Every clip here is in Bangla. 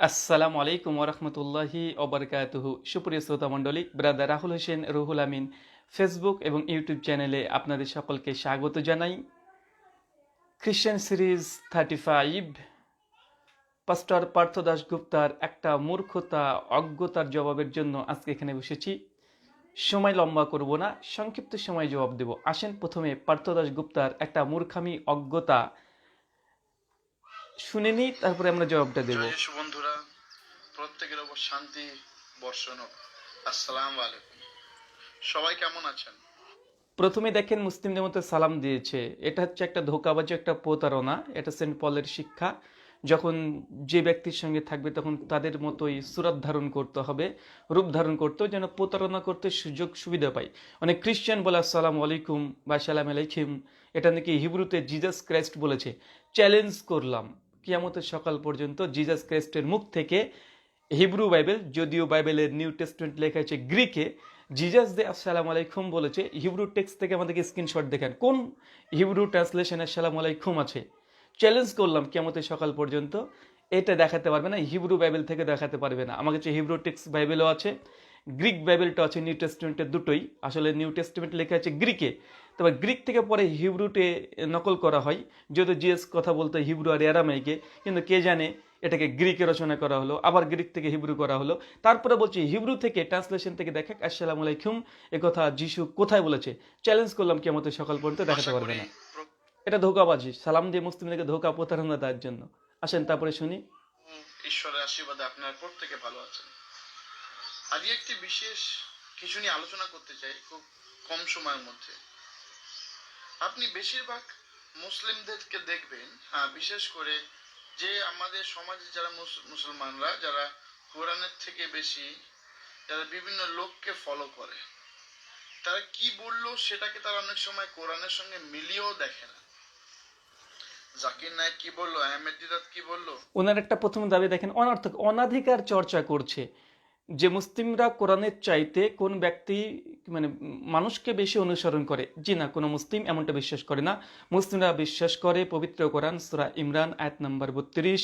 আসসালামু আলাইকুম ওরহমতুল্লাহি অবরকাতুহু সুপ্রিয় শ্রোতা মণ্ডলী, ব্রাদার রাহুল হোসেন, রুহুল আমিন, ফেসবুক এবং ইউটিউব চ্যানেলে আপনাদের সকলকে স্বাগত জানাই। Christian series thirty five pastor Partha দাশগুপ্তার একটা মূর্খতা, অজ্ঞতার জবাবের জন্য আজকে এখানে বসেছি। সময় লম্বা করব না, সংক্ষিপ্ত সময় জবাব দেব। আসেন প্রথমে পার্থ দাশগুপ্তার একটা মূর্খামি, অজ্ঞতা শুনে নিই তারপরে আমরা জবাবটা দেব। বন্ধুরা প্রত্যেকের ওপর শান্তি বর্ষণ হোক। আসসালাম আলাইকুম। সবাই কেমন আছেন? প্রথমে দেখেন মুসলিমদের মধ্যে সালাম দিয়েছে। এটা হচ্ছে একটা ধোকাবাজি একটা প্রতারণা। এটা সেন্ট পলের শিক্ষা। যখন যে ব্যক্তির সঙ্গে থাকবে তখন তাদের মতোই সুরাত ধারণ করতে হবে রূপ ধারণ করতে যেন প্রতারণা করতে সুযোগ সুবিধা পায়। অনেক খ্রিস্টান বলে আসসালাম আলাইকুম বা সালাম আলাইকুম এটা নাকি হিব্রুতে জিজাস ক্রাইস্ট বলেছে। চ্যালেঞ্জ করলাম। কিয়ামতের সকাল পর্যন্ত জিজাস ক্রাইস্টের মুখ থেকে হিব্রু বাইবেল যদিও বাইবেলের নিউ টেস্টমেন্ট লেখা হয়েছে গ্রিকে জিজাস দে আসসালাম আলাইকুম বলেছে হিব্রু টেক্সট থেকে আমাদেরকে স্ক্রিনশট দেখেন, কোন হিব্রু ট্রান্সলেশনে আসসালাম আলাইকুম আছে? চ্যালেঞ্জ করলাম কেমতের সকাল পর্যন্ত, এটা দেখাতে পারবে না হিব্রু বাইবেল থেকে দেখাতে পারবে না। আমার কাছে হিব্রু টেক্সট বাইবেলও আছে গ্রিক বাইবেলটা আছে নিউ টেস্টমেন্টের দুটোই। আসলে নিউ টেস্টমেন্ট লেখা আছে গ্রিকে তবে গ্রিক থেকে পরে হিব্রুতে নকল করা হয়। যদিও জিএস কথা বলতে হিব্রু আর অ্যারামাইকে কিন্তু কে জানে এটাকে গ্রিকে রচনা করা হলো আবার গ্রিক থেকে হিব্রু করা হলো। তারপরে বলছি হিব্রু থেকে ট্রান্সলেশন থেকে দেখে আসসালাম আলাইকুম। এ কথা যিশু কোথায় বলেছে? চ্যালেঞ্জ করলাম কি আমাদের সকাল পর্যন্ত দেখাতে পারবে না। এটা ধোকাবাজি। সালাম দিয়ে মুসলিমদেরকে ধোকা প্রতারণা দেওয়ার জন্য। আসেন তারপরে শুনি। ঈশ্বরের আশীর্বাদে আপনার প্রত্যেকে ভালো আছেন। আজকে একটি বিশেষ কিছু নিয়ে আলোচনা করতে চাই খুব কম সময়ের মধ্যে। আপনি বেশিরভাগ মুসলিমদেরকে দেখবেন হ্যাঁ বিশেষ করে যে আমাদের সমাজে যারা মুসলমানরা, যারা কোরআনের থেকে বেশি, যারা বিভিন্ন লোককে ফলো করে, তারা কি বলল সেটাকে তারা অনেক সময় কোরআনের সঙ্গে মিলিয়েও দেখে না। জাকির নায়ক কি বলল? আহমেদ দিদাত কি বলল? ওনার একটা প্রথম দাবি দেখেন, অনর্থক, অনাধিকার চর্চা করছে। যে মুসলিমরা কোরআনের চাইতে কোন ব্যক্তি মানে মানুষকে বেশি অনুসরণ করে? জি না, কোনো মুসলিম এমনটা বিশ্বাস করে না। মুসলিমরা বিশ্বাস করে পবিত্র কোরআন, সুরা ইমরান, আয়াত নম্বর বত্রিশ।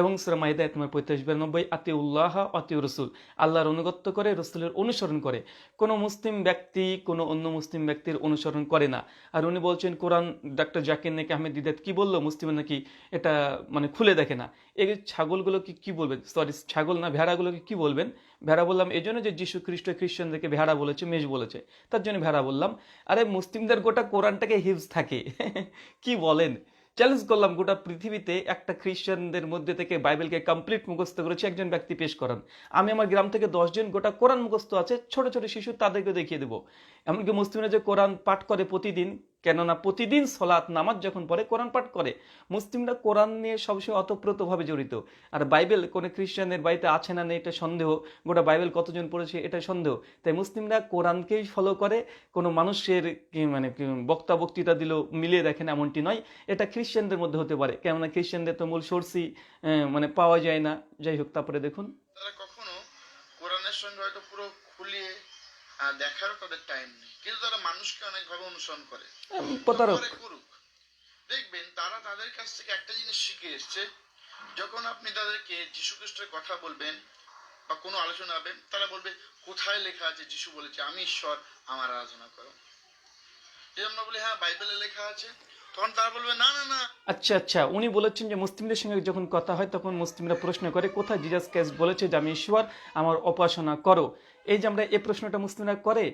এবং সুরা মাইদা আয়াত নম্বর পঁয়তাল্লিশ, বিরানব্বই আতি উল্লাহ আতি রসুল আল্লাহর অনুগত্য করে, রসুলের অনুসরণ করে। কোনো মুসলিম ব্যক্তি কোনো অন্য মুসলিম ব্যক্তির অনুসরণ করে না। আর উনি বলছেন, কোরআন ডাক্তার জাকির নাকি আহমেদ দিদাত কি বলল? মুসলিম নাকি এটা মানে খুলে দেখে না। এই ছাগলগুলোকে কি বলবেন? সরি, ছাগল না, ভেড়াগুলোকে কি বলবেন? ভেড়া বললাম এই জন্য যে যীশু খ্রিস্ট খ্রিস্টানদেরকে ভেড়া বলেছে, মেষ বলেছে। তার জন্য ভেড়া বললাম। আরে, মুসলিমদের গোটা কোরআনটাকে হিফজ থাকে। কি বলেন? চ্যালেঞ্জ করলাম গোটা পৃথিবীতে একটা খ্রিস্টানদের মধ্যে থেকে বাইবেলকে কমপ্লিট মুখস্ত করেছে, একজন ব্যক্তি পেশ করান। আমি আমার গ্রাম থেকে দশজন গোটা কোরআন মুখস্ত আছে, ছোট ছোট শিশু তাদেরকে দেখিয়ে দেবো। এমনকি মুসলিমরা যে কোরআন পাঠ করে প্রতিদিন কেননা প্রতিদিন সলাৎ নামাজ যখন পড়ে, কোরআন পাঠ করে, মুসলিমরা কোরআন নিয়ে সবসময় অতপ্রতভাবে জড়িত। আর বাইবেল, কোনো খ্রিস্টানের বাড়িতে আছে না নেই, এটা সন্দেহ। গোটা বাইবেল কতজন পড়েছে, এটা সন্দেহ। তাই মুসলিমরা কোরআনকেই ফলো করে, কোনো মানুষের মানে বক্তা বক্তৃতা দিল মিলিয়ে দেখেন এমনটি নয়। এটা খ্রিস্টানদের মধ্যে হতে পারে। কেননা খ্রিস্টানদের তো মূল সোর্সই মানে পাওয়া যায় না। যাই হোক, তারপরে দেখুন। তারা কখনো কোরআনের সঙ্গে হয়তো পুরো দেখারও তাদের টাইম নেই। কিন্তু তারা মানুষকে অনেকভাবে অনুসরণ করে। করে করুক। দেখবেন তারা তাদের কাছ থেকে একটা জিনিস শিখে এসছে। যখন আপনি তাদেরকে যীশু খ্রিস্টের কথা বলবেন বা কোনো আলোচনা হবেন তারা বলবে কোথায় লেখা আছে? যীশু বলেছে আমি ঈশ্বর আমার আরাধনা করো। যদি আমরা বলি হ্যাঁ বাইবেলে লেখা আছে। তখন তারা বলবে না না না। আচ্ছা আচ্ছা উনি বলেছেন যে মুসলিমদের সঙ্গে যখন কথা হয় তখন মুসলিমরা প্রশ্ন করে কোথায় জিজাস ক্রাইস্ট বলেছে যে আমি ঈশ্বর আমার উপাসনা করো? এই যে আমরা এই প্রশ্নটা মুসলিমরা করে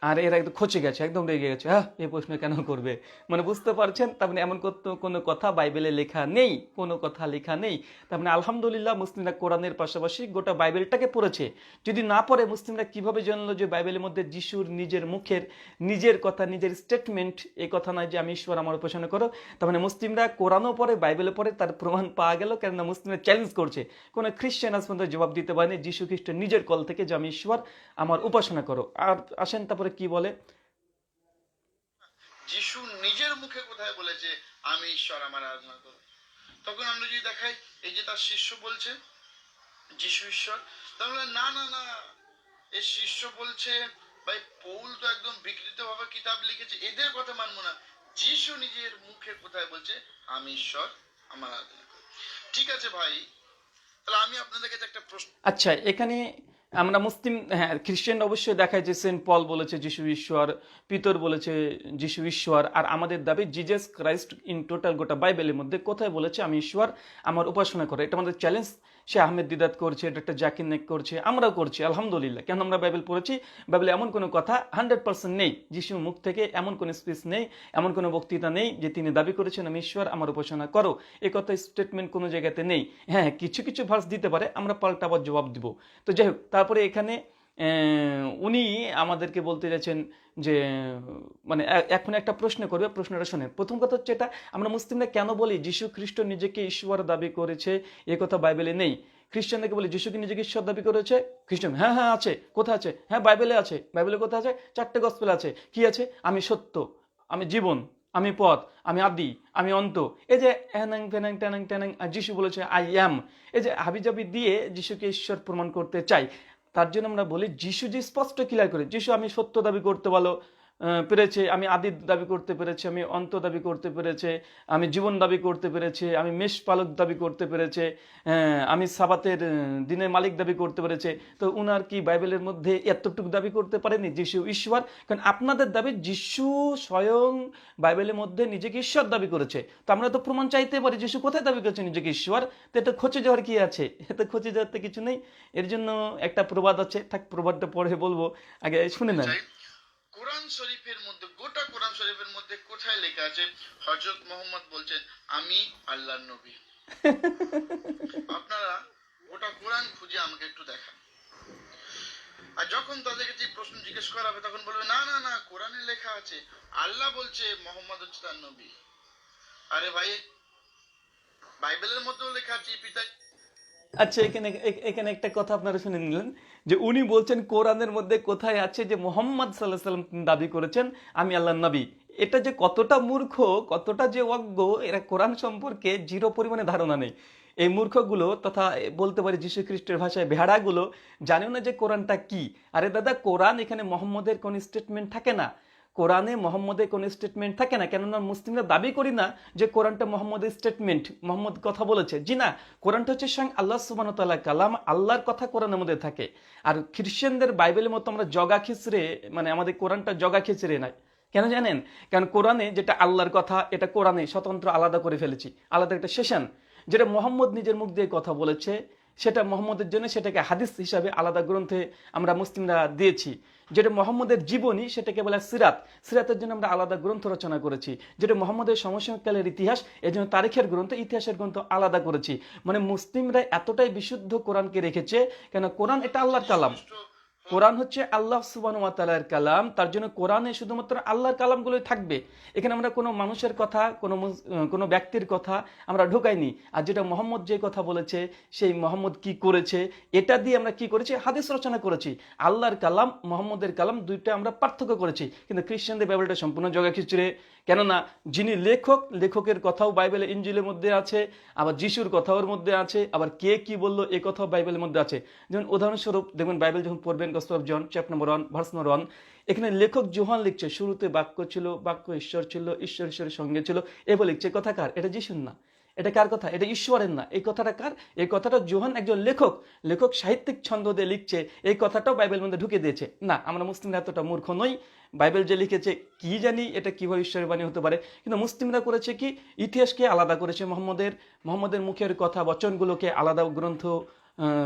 আর এরা একদম খচে গেছে, একদম রেগে গেছে হ্যাঁ এই প্রশ্ন কেন করবে? মানে বুঝতে পারছেন? তার মানে এমন কত- কোনো কথা বাইবেলে লেখা নেই, কোনো কথা লেখা নেই। তার মানে আলহামদুলিল্লাহ মুসলিমরা কোরআনের পাশাপাশি গোটা বাইবেলটাকে পড়েছে। যদি না পড়ে, মুসলিমরা কীভাবে জানলো যে বাইবেলের মধ্যে যিশুর নিজের মুখের, নিজের কথা, নিজের স্টেটমেন্ট এই কথা নয় যে আমি ঈশ্বর আমার উপাসনা করো? তার মানে মুসলিমরা কোরআনও পড়ে বাইবেলে পড়ে, তার প্রমাণ পাওয়া গেল, কেননা মুসলিমরা চ্যালেঞ্জ করছে। কোনো খ্রিস্টান আজ পর্যন্ত জবাব দিতে পারেনি, যিশু খ্রিস্ট নিজের কল থেকে যে আমি ঈশ্বর আমার উপাসনা করো। আর আসেন তারপরে কি বলে? যিশু নিজের মুখে কোথায় বলেছে আমি ঈশ্বর আমার আরাধনা করো তখন আমরা যদি দেখাই এই যে তার শিষ্য বলছে যিশু ঈশ্বর তাহলে না না না এই শিষ্য বলছে ভাই পৌল তো একদম বিকৃত ভাবে কিতাব লিখেছে এদের কথা মানবো না। যিশু নিজের মুখে কোথায় বলছে আমি ঈশ্বর আমার আরাধনা ঠিক আছে ভাই তাহলে আমি আপনাদের কাছে একটা প্রশ্ন আচ্ছা এখানে আমরা মুসলিম হ্যাঁ খ্রিস্টান অবশ্যই দেখায় যে সেন্ট পল বলেছে যিশু ঈশ্বর, পিতর বলেছে যিশু ঈশ্বর, আর আমাদের দাবি জিজাস ক্রাইস্ট ইন টোটাল গোটা বাইবেলের মধ্যে কোথায় বলেছে আমি ঈশ্বর আমার উপাসনা করে। এটা আমাদের চ্যালেঞ্জ। সে আহমেদ দিদাত করছে ডক্টর জাকির নেক করছে, আমরাও করছি, আলহামদুলিল্লাহ। কেন আমরা বাইবেল পড়েছি? বাইবেলে এমন কোনো কথা হান্ড্রেড পার্সেন্ট নেই, যিশুর মুখ থেকে এমন কোনো স্পিচ নেই, এমন কোনো বক্তৃতা নেই যে তিনি দাবি করেছেন, আমি ঈশ্বর, আমার উপাসনা করো। এ কথা স্টেটমেন্ট কোনো জায়গাতে নেই। হ্যাঁ কিছু কিছু ভার্স দিতে পারে, আমরা পাল্টাবার জবাব দিব। তো যাই হোক, তারপরে এখানে উনি আমাদেরকে বলতে চাইছেন যে মানে এখন একটা প্রশ্ন করবে, প্রশ্নটা শোনেন। প্রথম কথা হচ্ছে এটা, আমরা মুসলিমরা কেন বলি যিশু খ্রিস্ট নিজেকে ঈশ্বর দাবি করেছে? এ কথা বাইবেলে নেই। খ্রিস্টানদেরকে বলি যিশু কি নিজেকে ঈশ্বর দাবি করেছে? খ্রিস্টান হ্যাঁ হ্যাঁ আছে। কোথায় আছে? হ্যাঁ বাইবেলে আছে। বাইবেলে কোথায় আছে? চারটে গসপেল আছে। কি আছে? আমি সত্য, আমি জীবন, আমি পথ, আমি আদি, আমি অন্ত। এই যে হ্যানাং ফ্যানাং ট্যানাং ট্যানাং যিশু বলেছে আই অ্যাম এই যে হাবিজাবি দিয়ে যিশুকে ঈশ্বর প্রমাণ করতে চাই। তার জন্য আমরা বলি, যিশু যে স্পষ্ট ক্লিয়ার করে, যিশু, আমি সত্য দাবি করতে ভালো পেরেছে, আমি আদি দাবি করতে পেরেছি, আমি অন্ত দাবি করতে পেরেছে, আমি জীবন দাবি করতে পেরেছে, আমি মেষ পালক দাবি করতে পেরেছে আমি সাবাতের দিনের মালিক দাবি করতে পেরেছে। তো উনার কি বাইবেলের মধ্যে এতটুকু দাবি করতে পারেনি? যিশু ঈশ্বর? কারণ আপনাদের দাবি যিশু স্বয়ং বাইবেলের মধ্যে নিজেকে ঈশ্বর দাবি করেছে। তো আমরা তো প্রমাণ চাইতে পারি, যিশু কোথায় দাবি করেছে নিজেকে ঈশ্বর? তো এটা খোঁজে যাওয়ার কি আছে? এতে খোঁজে যাওয়ার তো কিছু নেই। এর জন্য একটা প্রবাদ আছে। থাক, প্রবাদটা পরে বলব। আগে শুনে চাই। কোরআন শরীফের মধ্যে, গোটা কোরআন শরীফের মধ্যে কোথায় লেখা আছে? হজরত মোহাম্মদ বলছেন, আমি আল্লাহর নবী। আপনারা গোটা কোরআন খুঁজে আমাকে একটু দেখান। আর যখন তাদেরকে যে প্রশ্ন জিজ্ঞেস করা হবে, তখন বলবে, না না না, কোরআনে লেখা আছে, আল্লাহ বলছে মোহাম্মদ হচ্ছে তার নবী। আরে ভাই, বাইবেলের মধ্যেও লেখা আছে পিতা আচ্ছা এখানে এখানে একটা কথা আপনারা শুনে নিলেন, যে উনি বলছেন কোরআনের মধ্যে কোথায় আছে যে মোহাম্মদ সাল্লাহ সাল্লাম দাবি করেছেন, আমি আল্লাহ নবী। এটা যে কতটা মূর্খ, কতটা যে অজ্ঞ, এরা কোরআন সম্পর্কে জিরো পরিমাণে ধারণা নেই। এই মূর্খগুলো তথা বলতে পারি যীশু খ্রিস্টের ভাষায় ভেড়াগুলো জানেও না যে কোরআনটা কি। আরে দাদা, কোরআন এখানে মোহাম্মদের কোনো স্টেটমেন্ট থাকে না। কোরআনে মোহাম্মদের কোনো স্টেটমেন্ট থাকে না, কেননা মুসলিমরা দাবি করি না যে কোরআনটা মোহাম্মদের স্টেটমেন্ট মোহাম্মদ কথা বলেছে। জি না, কোরআনটা হচ্ছে স্বয়ং আল্লাহ সুবান তাল্লাহ কালাম, আল্লাহর কথা কোরআনের মধ্যে থাকে। আর খ্রিশ্চানদের বাইবেলের মতো আমরা জগা খিচড়ে মানে আমাদের কোরআনটা জগা খিচড়ে নাই কেন জানেন? কারণ কোরআনে যেটা আল্লাহর কথা, এটা কোরআনে স্বতন্ত্র আলাদা করে ফেলেছি। আলাদা একটা সেশন, যেটা মোহাম্মদ নিজের মুখ দিয়ে কথা বলেছে, সেটা মোহাম্মদের জন্য সেটাকে হাদিস হিসাবে আলাদা গ্রন্থে আমরা মুসলিমরা দিয়েছি। যেটা মোহাম্মদের জীবনী, সেটাকে বলে সিরাত। সিরাতের জন্য আমরা আলাদা গ্রন্থ রচনা করেছি। যেটা মোহাম্মদের সমসাময়িককালের ইতিহাস এই জন্য তারিখের গ্রন্থ, ইতিহাসের গ্রন্থ আলাদা করেছি। মানে মুসলিমরা এতটাই বিশুদ্ধ কোরআনকে রেখেছে কেন কোরআন এটা আল্লাহর কালাম। কোরআন হচ্ছে আল্লাহ সুবাহর কালাম, তার জন্য কোরআনে শুধুমাত্র আল্লাহর কালামগুলোই থাকবে। এখানে আমরা কোনো মানুষের কথা, কোনো কোনো ব্যক্তির কথা আমরা ঢোকাইনি। আর যেটা মোহাম্মদ যে কথা বলেছে, সেই মোহাম্মদ কি করেছে, এটা দিয়ে আমরা কি করেছি? হাদিস রচনা করেছি। আল্লাহর কালাম, মোহাম্মদের কালাম দুইটা আমরা পার্থক্য করেছি। কিন্তু খ্রিস্টানদের বাইবেলটা সম্পূর্ণ জগা খিচুড়ে। কেননা যিনি লেখক, লেখকের কথাও বাইবেলের ইঞ্জিলের মধ্যে আছে, আবার যিশুর কথাও মধ্যে আছে, আবার কে কি বলল এ কথাও বাইবেলের মধ্যে আছে। যেমন উদাহরণস্বরূপ, দেখবেন বাইবেল যখন পড়বেন gospel John chapter number one verse number one এখানে লেখক জোহান লিখছে, শুরুতে বাক্য ছিল, বাক্য ঈশ্বর ছিল, ঈশ্বর ঈশ্বরের সঙ্গে ছিল এ লিখছে, কথা কার? এটা যিশুর না। এটা কার কথা? এটা ঈশ্বরের না। এই কথাটা কার? এই কথাটা জোহান একজন লেখক। লেখক সাহিত্যিক ছন্দ দিয়ে লিখছে, এই কথাটাও বাইবেলের মধ্যে ঢুকে দিয়েছে। না, আমরা মুসলিমরা এতটা মূর্খ নই। বাইবেল যে লিখেছে, কি জানি এটা কীভাবে ঈশ্বরের বাণী হতে পারে? কিন্তু মুসলিমরা করেছে কি? ইতিহাসকে আলাদা করেছে মোহাম্মদের। মোহাম্মদের মুখের কথা, বচনগুলোকে আলাদা গ্রন্থ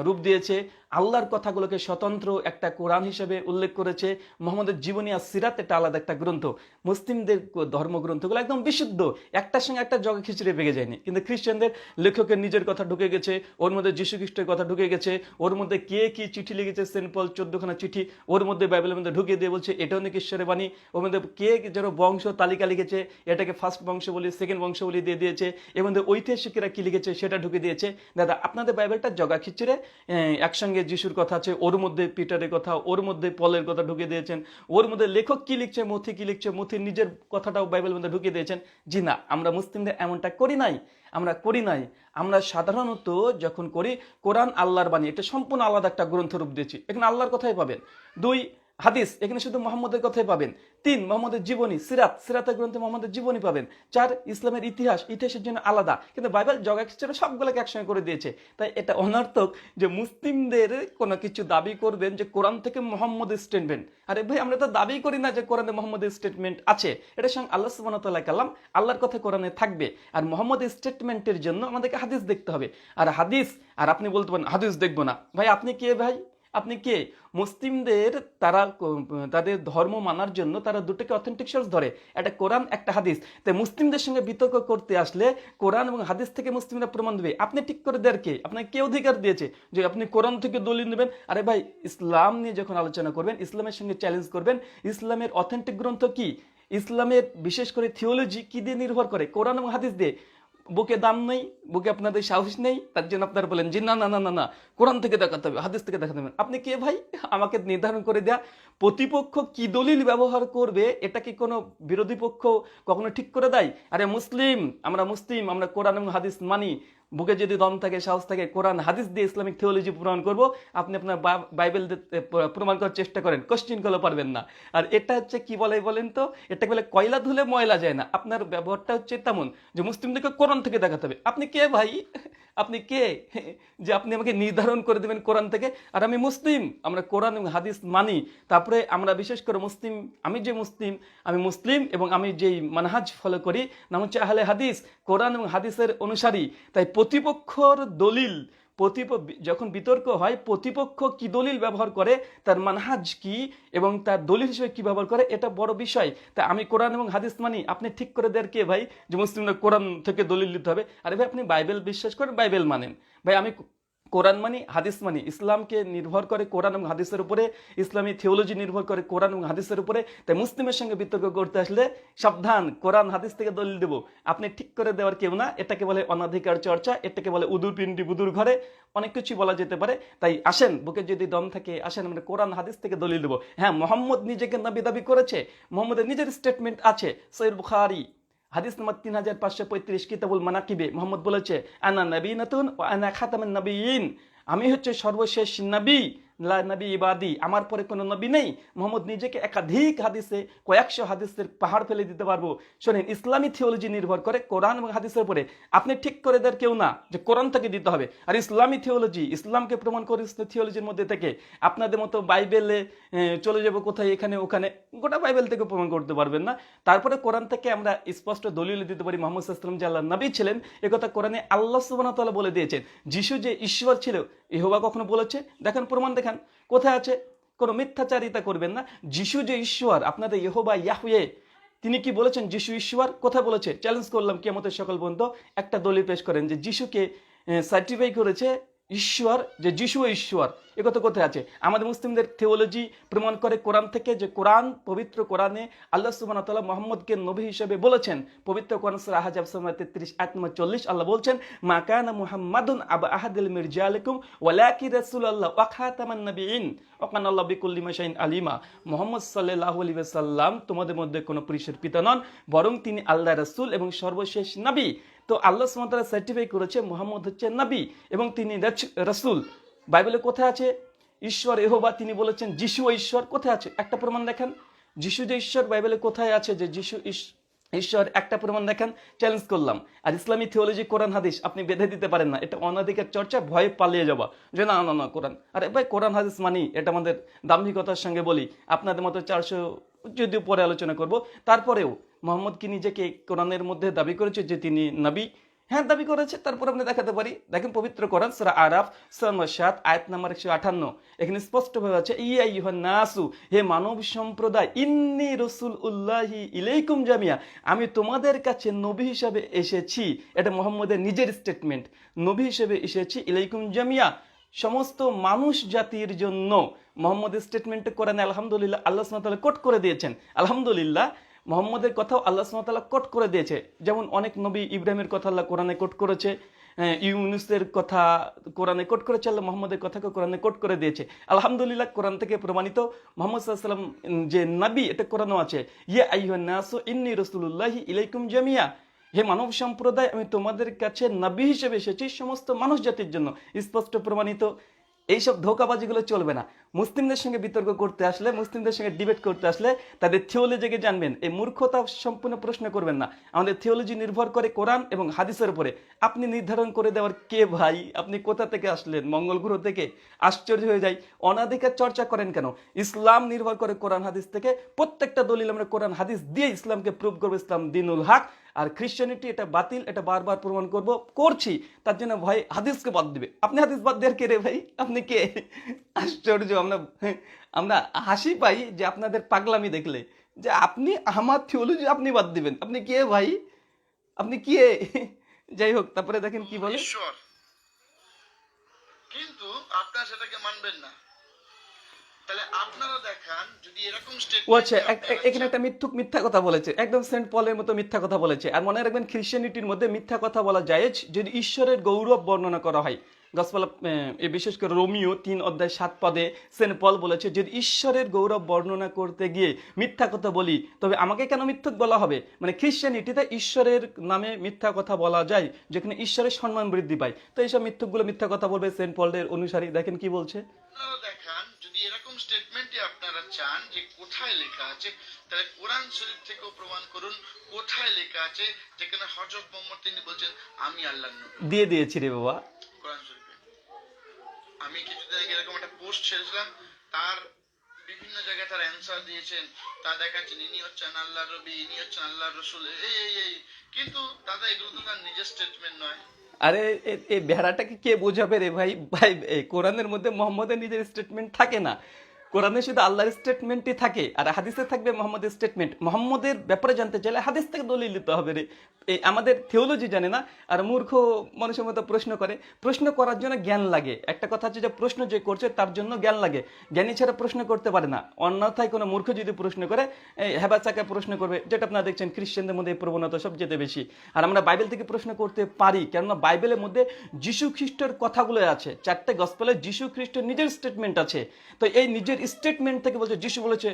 রূপ দিয়েছে। আল্লাহর কথাগুলোকে স্বতন্ত্র একটা কোরআন হিসেবে উল্লেখ করেছে। মোহাম্মদের জীবনী আর সিরাত এটা আলাদা একটা গ্রন্থ। মুসলিমদের ধর্মগ্রন্থগুলো একদম বিশুদ্ধ। একটার সঙ্গে একটা জগা খিচড়ে পেগে যায়নি। কিন্তু খ্রিস্টানদের লেখকের নিজের কথা ঢুকে গেছে ওর মধ্যে যীশু খ্রিস্টের কথা ঢুকে গেছে ওর মধ্যে কে কি চিঠি লিখেছে সেন্ট পল চোদ্দখানা চিঠি ওর মধ্যে বাইবেলের মধ্যে ঢুকিয়ে দিয়ে বলছে এটাও নাকি ঈশ্বরের বাণী? ওর মধ্যে কে যেন বংশ তালিকা লিখেছে এটাকে ফার্স্ট বংশ বলি সেকেন্ড বংশ বলি দিয়ে দিয়েছে। এর মধ্যে ঐতিহাসিকরা কি লিখেছে সেটা ঢুকে দিয়েছে। দাদা আপনাদের বাইবেলটা জগা খিচড়ে আহ, একসঙ্গে যিশুর কথা আছে, ওর মধ্যে পিটারের কথা, ওর মধ্যে পলের কথা ঢুকে দিয়েছেন, ওর মধ্যে লেখক কি লিখছে মথি কি লিখছে মথির নিজের কথাটাও বাইবেলের মধ্যে ঢুকে দিয়েছেন। জি না, আমরা মুসলিমদের এমনটা করি নাই, আমরা করি নাই। আমরা সাধারণত যখন করি, কোরআন আল্লাহর বাণী, এটা সম্পূর্ণ আলাদা একটা গ্রন্থ রূপ দিয়েছি। এখানে আল্লাহর কথাই পাবেন। দুই হাদিস, এখানে শুধু মোহাম্মদের কথাই পাবেন। তিন, মোহাম্মদের জীবনী, সিরাত, সিরাতের গ্রন্থে মোহাম্মদের জীবনী পাবেন। চার, ইসলামের ইতিহাস, ইতিহাসের জন্য আলাদা। কিন্তু বাইবেল জগা খিচুড়ি সবগুলোকে একসঙ্গে করে দিয়েছে। তাই এটা অনর্থক যে মুসলিমদের কোনো কিছু দাবি করবেন যে কোরআন থেকে মোহাম্মদের স্টেটমেন্ট আরে ভাই, আমরা তো দাবি করি না যে কোরআনে মোহাম্মদের স্টেটমেন্ট আছে। এটার সঙ্গে আল্লাহ সুবাহ তাল্লাহ কালাম আল্লাহর কথা কোরআনে থাকবে। আর মোহাম্মদের স্টেটমেন্টের জন্য আমাদেরকে হাদিস দেখতে হবে। আর হাদিস, আর আপনি বলতে পারেন, হাদিস দেখব না। ভাই, আপনি কে ভাই? আপনি কে? মুসলিমদের তারা তাদের ধর্ম মানার জন্য তারা দুটোকে অথেন্টিক সোর্স ধরে। একটা কোরআন, একটা হাদিস। তাই মুসলিমদের সঙ্গে বিতর্ক করতে আসলে কোরআন এবং হাদিস থেকে মুসলিমরা প্রমাণ দেবে। আপনি ঠিক করে দেওয়ার কে? আপনাকে কে অধিকার দিয়েছে? যে আপনি কোরআন থেকে দলিল নেবেন? আরে ভাই, ইসলাম নিয়ে যখন আলোচনা করবেন, ইসলামের সঙ্গে চ্যালেঞ্জ করবেন, ইসলামের অথেন্টিক গ্রন্থ কি? ইসলামের বিশেষ করে থিওলজি কি দিয়ে নির্ভর করে? কোরআন এবং হাদিস দিয়ে। বুকে দাম নেই, বুকে আপনাদের সাহস নেই, তার জন্য আপনারা বলেন যে না না না না না, কোরআন থেকে দেখাতে হবে, হাদিস থেকে দেখাতে হবে। আপনি কে ভাই? আমাকে নির্ধারণ করে দেয়া। প্রতিপক্ষ কি দলিল ব্যবহার করবে, এটা কি কোনো বিরোধী পক্ষ কখনো ঠিক করে দেয়? আরে মুসলিম, আমরা মুসলিম, আমরা কোরআন এবং হাদিস মানি। বুকে যদি দম থাকে, সাহস থাকে, কোরআন, হাদিস দিয়ে ইসলামিক থিওলজি প্রমাণ করব, আপনি আপনার বাইবেল প্রমাণ করার চেষ্টা করেন। কোশ্চিন করলে পারবেন না। আর এটা হচ্ছে কি বলে বলেন তো? এটাকে বলে কয়লা ধুলে ময়লা যায় না। আপনার ব্যবহারটা হচ্ছে তেমন যে, মুসলিমদেরকে কোরআন থেকে দেখাতে হবে। আপনি কে ভাই? আপনি কে? যে আপনি আমাকে নির্ধারণ করে দেবেন কোরআন থেকে। আর আমি মুসলিম, আমরা কোরআন এবং হাদিস মানি। তারপরে আমরা বিশেষ করে মুসলিম, আমি যে মুসলিম, আমি মুসলিম এবং আমি যেই মানহাজ ফলো করি, নাম হচ্ছে আহলে হাদিস। কোরআন এবং হাদিসের অনুসারী। তাই প্রতিপক্ষর দলিল প্রতিপ যখন বিতর্ক হয়, প্রতিপক্ষ কি দলিল ব্যবহার করে, তার মানহাজ কি এবং তার দলিল হিসেবে কি ব্যবহার করে, এটা বড় বিষয়। তা আমি কোরআন এবং হাদিস মানি। আপনি ঠিক করে দেয় কে ভাই? যে মুসলিমরা কোরআন থেকে দলিল নিতে হবে। আরে ভাই, আপনি বাইবেল বিশ্বাস করেন, বাইবেল মানেন। ভাই, আমি কোরআন মানি, হাদিস মানি, ইসলামকে নির্ভর করে কোরআন এবং হাদিসের উপরে, ইসলামী থিওলজি নির্ভর করে কোরআন এবং হাদিসের উপরে, তাই মুসলিমের সঙ্গে বিতর্ক করতে আসলে সাবধান, কোরআন, হাদিস থেকে দলিল দেবো। আপনি ঠিক করে দেওয়ার কেউ না, এটাকে বলে অনাধিকার চর্চা, এটাকে বলে উদুর পিন্ডি বুদুর ঘরে, অনেক কিছুই বলা যেতে পারে। তাই আসেন, বুকে যদি দম থাকে, আসেন, আমরা কোরআন, হাদিস থেকে দলিল দেবো। হ্যাঁ মোহাম্মদ নিজেকে নবী দাবি করেছে, মোহাম্মদের নিজের স্টেটমেন্ট আছে সৈর বুখারি হাদিস নম্বর তিন হাজার পাঁচশো পঁয়ত্রিশ, কিতাবুল মানাকিবে। মোহাম্মদ বলেছে, আনা নবী নতুন ও আনা খাতাম নবীন আমি হচ্ছে সর্বশেষ নবী। নবী ইবাদি, আমার পরে কোনো নবী নেই। মোহাম্মদ নিজেকে একাধিক হাদিসে, কয়েকশো হাদিসের পাহাড় ফেলে দিতে পারব। শোনেন, ইসলামী থিওলজি নির্ভর করে কোরআন এবং হাদিসের উপরে। আপনি ঠিক করে দেওয়ার কেউ না যে কোরআন থেকে দিতে হবে। আর ইসলামী থিওলজি ইসলামকে প্রমাণ করে থিওলজির মধ্যে থেকে। আপনাদের মতো বাইবেলে চলে যাব কোথায়, এখানে, ওখানে, গোটা বাইবেল থেকে প্রমাণ করতে পারবেন না। তারপরে কোরআন থেকে আমরা স্পষ্ট দলিল দিতে পারি। মোহাম্মদ সাল্লাম যে আল্লাহ নবী ছিলেন একথা কোরআনে আল্লাহ সুবাহ বলে দিয়েছেন। যিশু যে ঈশ্বর ছিল, ইহোবা কখনো বলেছে? দেখেন প্রমাণ দেখান। কোথায় আছে? কোনো মিথ্যাচারিতা করবেন না। যিশু যে ঈশ্বর, আপনাদের ইহোবা ইয়াহুয়ে, তিনি কি বলেছেন? যিশু ঈশ্বর, কোথায় বলেছে? চ্যালেঞ্জ করলাম কেমতের সকল বন্ধু। একটা দলিল পেশ করেন যে, যিশুকে সার্টিফাই করেছে ঈশ্বর, যে যিশু ঈশ্বর, এ কথা কোথায় আছে? আমাদের মুসলিমদের থিওলজি প্রমাণ করে কোরআন থেকে যে কোরআন, পবিত্র কোরআনে আল্লাহ তাআলা মোহাম্মদকে নবী হিসেবে বলেছেন। পবিত্র কোরআন সূরা আহজাব সূরা 33 আয়াত নম্বর 40 আল্লাহ বলছেন, মা কানা মুহাম্মাদুন আবা আহাদিল মিরজালিকুম ওয়ালাকি রাসূলুল্লাহ আল্লাহ খাতামান নবিয়িন, ওয়া কানা আল্লাহু বিকুল্লি শাইইন আলিমা। মুহাম্মদ সাল্লাল্লাহু আলাইহি ওয়াসাল্লাম তোমাদের মধ্যে কোনো পুরুষের পিতা নন, বরং তিনি আল্লাহ রাসূল এবং সর্বশেষ নবী। তো আল্লাহ সুবহানাহু সার্টিফাই করেছে মোহাম্মদ হচ্ছে নবী এবং তিনি রাসূল। বাইবেলে কোথায় আছে? ঈশ্বর এহোবা তিনি বলেছেন যিশু ঈশ্বর কোথায় আছে? একটা প্রমাণ দেখেন। যিশু যে ঈশ্বর, বাইবেলে কোথায় আছে যে যিশু ঈশ্বর? একটা প্রমাণ দেখেন চ্যালেঞ্জ করলাম। আর ইসলামী থিওলজি কোরআন, হাদিস, আপনি বেঁধে দিতে পারেন না। এটা অনাধিকার চর্চা, ভয়ে পালিয়ে যাওয়া। যে না না না, কোরআন। আরে ভাই, কোরআন, হাদিস মানি, এটা আমাদের দাম্ভিকতার সঙ্গে বলি। আপনাদের মতো চারশো, যদিও পরে আলোচনা করব, তারপরেও মোহাম্মদ কি নিজেকে কোরআনের মধ্যে দাবি করেছে যে তিনি নবী? হ্যাঁ দাবি করেছে। তারপর আপনি দেখাতে পারি। দেখেন পবিত্র কোরআন, সুরা আরাফ সাত আয়াত নাম্বার একশো আঠান্ন এখানে স্পষ্টভাবে আছে, ইয়া নাসু, হে মানব সম্প্রদায়, ইন্নি রসুল উল্লাহি ইলাইকুম জামিয়া। আমি তোমাদের কাছে নবী হিসাবে এসেছি। এটা মোহাম্মদের নিজের স্টেটমেন্ট নবী হিসেবে এসেছি, ইলাইকুম জামিয়া। সমস্ত মানুষ জাতির জন্য মোহাম্মদের স্টেটমেন্ট কোরআনে আলহামদুলিল্লাহ, আল্লাহ সুবহানাহু কোট করে দিয়েছেন। আলহামদুলিল্লাহ মোহাম্মদের কথাও আল্লাহ সুবহানাহু কোট করে দিয়েছে। যেমন অনেক নবী ইব্রাহিমের কথা আল্লাহ কোরআনে কোট করেছে ইউনুসের কথা কোরআনে কোট করেছে, আল্লাহ মোহাম্মদের কথাকে কোরআনে কোট করে দিয়েছে। আলহামদুলিল্লাহ কোরআন থেকে প্রমাণিত মোহাম্মদ সাল্লাম যে নবী, এটা কোরআনও আছে। ইয়ে আইহান নাসু ইন্নি রসুল্লাহি ইলাইকুম জামিয়া। হে মানব সম্প্রদায়, আমি তোমাদের কাছে নবী হিসেবে এসেছি সমস্ত মানুষ জাতির জন্য। স্পষ্ট প্রমাণিত। এইসব ধোকাবাজিগুলো চলবে না। মুসলিমদের সঙ্গে বিতর্ক করতে আসলে, মুসলিমদের সঙ্গে ডিবেট করতে আসলে তাদের থিওলজিকে জানবেন। এই মূর্খতা সম্পূর্ণ প্রশ্ন করবেন না। আমাদের থিওলজি নির্ভর করে কোরআন এবং হাদিসের উপরে। আপনি নির্ধারণ করে দেওয়ার কে ভাই? আপনি কোথা থেকে আসলেন? মঙ্গল গ্রহ থেকে? আশ্চর্য হয়ে যাই। অনাধিকার চর্চা করেন কেন? ইসলাম নির্ভর করে কোরআন হাদিস থেকে প্রত্যেকটা দলিল আমরা কোরআন হাদিস দিয়ে ইসলামকে প্রুভ করব। ইসলাম দিনুল হক। আর খ্রিশ্চানিটি এটা বাতিল, এটা বারবার প্রমাণ করব। করছি, তার জন্য ভাই হাদিসকে বাদ দিবে। আপনি হাদিস বাদ দেওয়ার কে রে ভাই? আপনি কে? আশ্চর্য, আমরা আমরা হাসি পাই যে আপনাদের পাগলামি দেখলে। যে আপনি আমার থিওলজি আপনি বাদ দিবেন। আপনি কে ভাই? আপনি কে? যাই হোক, তারপরে দেখেন কি বলে। কিন্তু আপনারা সেটাকে মানবেন না। তাহলে আপনারা দেখান যদি এরকম ও আচ্ছা এক- এক- এখানে একটা মিথ্যুক মিথ্যা কথা বলেছে। একদম সেন্ট পলের মতো মিথ্যা কথা বলেছে। আর মনে রাখবেন খ্রিশ্চানিটির মধ্যে মিথ্যা কথা বলা যায় যদি ঈশ্বরের গৌরব বর্ণনা করা হয়। গসপাল বিশেষ করে রোমিও তিন অধ্যায় সাত পদে সেন্ট পল বলেছে যদি ঈশ্বরের গৌরব বর্ণনা করতে গিয়ে মিথ্যা কথা বলি তবে আমাকে কেন মিথ্যুক বলা হবে? মানে খ্রিশ্চানিটিতে ঈশ্বরের নামে মিথ্যা কথা বলা যায় যেখানে ঈশ্বরের সম্মান বৃদ্ধি পায়। তো এইসব মিথ্যুকগুলো মিথ্যা কথা বলবে সেন্ট পলের অনুসারী। দেখেন কি বলছে? এরকম স্টেটমেন্টে আপনারা চান যে কোথায় লেখা আছে তাহলে কোরআন শরীফ থেকেও প্রমাণ করুন কোথায় লেখা আছে যেখানে হজরত মোহাম্মদ তিনি বলছেন আমি আল্লাহর নবী। দিয়ে দিয়েছি রে বাবা। কোরআন শরীফে। আমি কিছুদিন আগে এরকম একটা পোস্ট ছেড়েছিলাম তার বিভিন্ন জায়গায় তার অ্যান্সার দিয়েছেন। তা দেখাচ্ছেন ইনি হচ্ছেন আল্লাহ রবি ইনি হচ্ছেন আল্লাহ রসুল। এই এই এই। কিন্তু দাদা এগুলো তো তার নিজের স্টেটমেন্ট নয়। আরে এই বেহারাটাকে কে বোঝাবে রে ভাই? ভাই কোরআনের মধ্যে মোহাম্মদের নিজের স্টেটমেন্ট থাকে না। কোরআনে শুধু আল্লাহর স্টেটমেন্টই থাকে, আর হাদিসে থাকবে মোহাম্মদের স্টেটমেন্ট মোহাম্মদের ব্যাপারে জানতে চাইলে হাদিস থেকে দলিল দিতে হবে রে। এই আমাদের থিওলজি জানে না, আর মূর্খ মানুষের মতো প্রশ্ন করে। প্রশ্ন করার জন্য জ্ঞান লাগে। একটা কথা হচ্ছে যে প্রশ্ন যে করছে তার জন্য জ্ঞান লাগে। জ্ঞানী ছাড়া প্রশ্ন করতে পারে না। অন্যথায় কোনো মূর্খ যদি প্রশ্ন করে হেবা চাকা প্রশ্ন করবে, যেটা আপনারা দেখছেন খ্রিস্টানদের মধ্যে প্রবণতা সবচেয়ে বেশি। আর আমরা বাইবেল থেকে প্রশ্ন করতে পারি, কেননা বাইবেলের মধ্যে যিশু খ্রিস্টের কথাগুলো আছে। চারটে গসপেলে যিশু খ্রিস্টের নিজের স্টেটমেন্ট আছে। তো এই নিজের স্টেটমেন্ট থেকে বলছে, যিশু বলেছে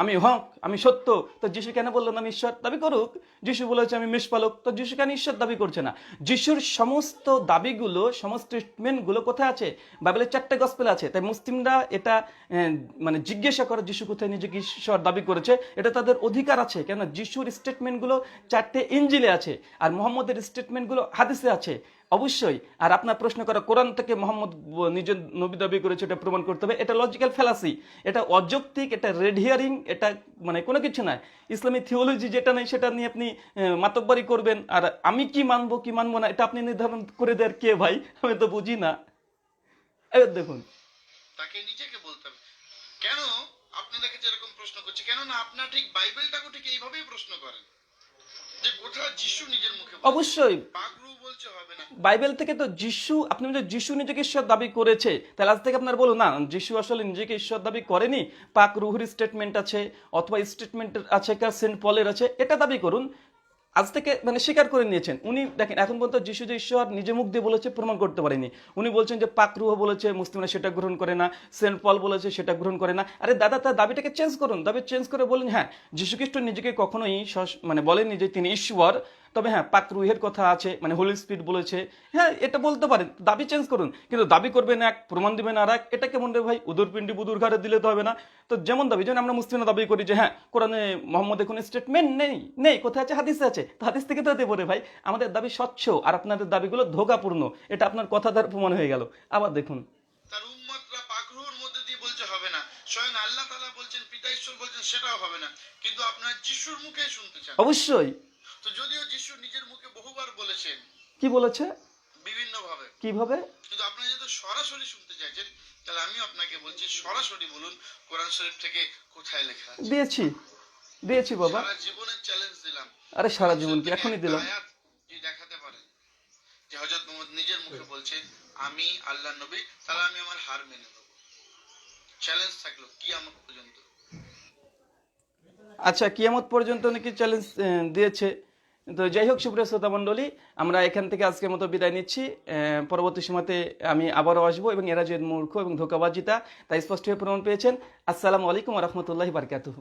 আমি হক, আমি সত্য। তো যিশু কেন বলল না, আমি ঈশ্বর দাবি করুক? যিশু বলেছে, আমি মেষপালক তো যিশু কেন ঈশ্বর দাবি করছে না? যিশুর সমস্ত দাবিগুলো, সমস্ত স্টেটমেন্টগুলো কোথায় আছে? বাইবেলের চারটে গসপেল আছে। তাই মুসলিমরা এটা মানে জিজ্ঞাসা করে, যিশু কোথায় নিজেকে ঈশ্বর দাবি করেছে? এটা তাদের অধিকার আছে। কেন যিশুর স্টেটমেন্টগুলো চারটে ইঞ্জিলে আছে, আর মোহাম্মদের স্টেটমেন্টগুলো হাদিসে আছে। অবশ্যই। আর আপনার প্রশ্ন করা কোরআন থেকে মোহাম্মদ নিজের নবী দাবি করেছে, এটা প্রমাণ করতে হবে। এটা লজিক্যাল ফেলাসি এটা অযৌক্তিক, এটা রেড হিয়ারিং এটা মানে কোনো কিছু নয়। ইসলামী থিওলজি যেটা নেই, সেটা নিয়ে আপনি মাতব্বরি করবেন। আর আমি কি মানবো কি মানবো না, এটা আপনি নির্ধারণ করে দেওয়ার কে ভাই? আমি তো বুঝি না। এবার দেখুন। তাকে নিজেকে বলতে হবে। কেন আপনাদেরকে যেরকম প্রশ্ন করছে কেন না আপনার ঠিক বাইবেলটাকে ঠিক এইভাবেই প্রশ্ন করেন। অবশ্যই। বাইবেল থেকে তো যিশু আপনি বলছেন যিশু নিজেকে ঈশ্বর দাবি করেছে তাহলে আজ থেকে আপনার বলুন না যিশু আসলে নিজেকে ঈশ্বর দাবি করেনি পাক রুহুর স্টেটমেন্ট আছে অথবা স্টেটমেন্ট আছে কার সেন্ট পলের আছে এটা দাবি করুন। আজ থেকে মানে স্বীকার করে নিয়েছেন। উনি দেখেন, এখন পর্যন্ত যিশু যে ঈশ্বর নিজে মুখ দিয়ে বলেছে, প্রমাণ করতে পারেনি। উনি বলছেন যে পাকরুহ বলেছে, মুসলিমরা সেটা গ্রহণ করে না, সেন্ট পল বলেছে, সেটা গ্রহণ করে না। আরে দাদা, তার দাবিটাকে চেঞ্জ করুন। দাবি চেঞ্জ করে বলুন হ্যাঁ যিশুখ্রিস্ট নিজেকে কখনোই মানে বলেননি যে তিনি ঈশ্বর তবে হ্যাঁ পাক রুহের কথা আছে মানে হোলি স্পিড বলেছে। হ্যাঁ এটা বলতে পারেন দাবি চেঞ্জ করুন। কিন্তু দাবি করবেন এক প্রমাণ দিবেন আর এক এটা কেমন রে ভাই? উদুর পিন্ডি বুদুর ঘাড়ে দিলে তো হবে না। তো যেমন দাবি যেমন আমরা মুসলিমরা দাবি করি যে হ্যাঁ কোরআনে মোহাম্মদের কোনো স্টেটমেন্ট নেই নেই কোথায় আছে? হাদিসে আছে। তো হাদিস থেকে তো দেবো রে ভাই আমাদের দাবি স্বচ্ছ আর আপনাদের দাবিগুলো ধোকাপূর্ণ। এটা আপনার কথা দ্বারা প্রমাণ হয়ে গেল। আবার দেখুন। তার উম্মতরা পাগরুর মধ্যে দিয়ে বলছে হবে না। স্বয়ং আল্লাহ তাআলা বলছেন পিতা ঈশ্বর বলছেন সেটাও হবে না। কিন্তু আপনার যিশুর মুখে শুনতে চান। অবশ্যই। তো যদিও যিশু নিজের মুখে বহুবার বলেছেন কি বলেছে? বিভিন্ন ভাবে কীভাবে? কিন্তু যেহেতু সরাসরি শুনতে চাইছেন তাহলে আমি আপনাকে বলছি সরাসরি বলুন কোরআন শরীফ থেকে কোথায় লেখা আছে? দিয়েছি। দিয়েছি বাবা। সারা জীবনের চ্যালেঞ্জ দিলাম। আরে সারা জীবন কি? এখনই দিলাম। যদি দেখাতে পারেন যে হযরত মুহাম্মদ নিজের মুখে বলছে আমি আল্লাহ নবী তাহলে আমি আমার হার মেনে নেব। চ্যালেঞ্জ থাকল কিয়ামত পর্যন্ত। আচ্ছা কিয়ামত পর্যন্ত নাকি চ্যালেঞ্জ দিয়েছে? তো যাই হোক, সুপ্রিয় শ্রোতা মণ্ডলী, আমরা এখান থেকে আজকের মতো বিদায় নিচ্ছি। পরবর্তী সময়তে আমি আবারও আসব এবং এরা যে মূর্খ এবং ধোকাবাজিতা তাই স্পষ্টভাবে প্রমাণ পেয়েছেন। আসসালামু আলাইকুম রহমতুল্লাহ বারকাতুহু।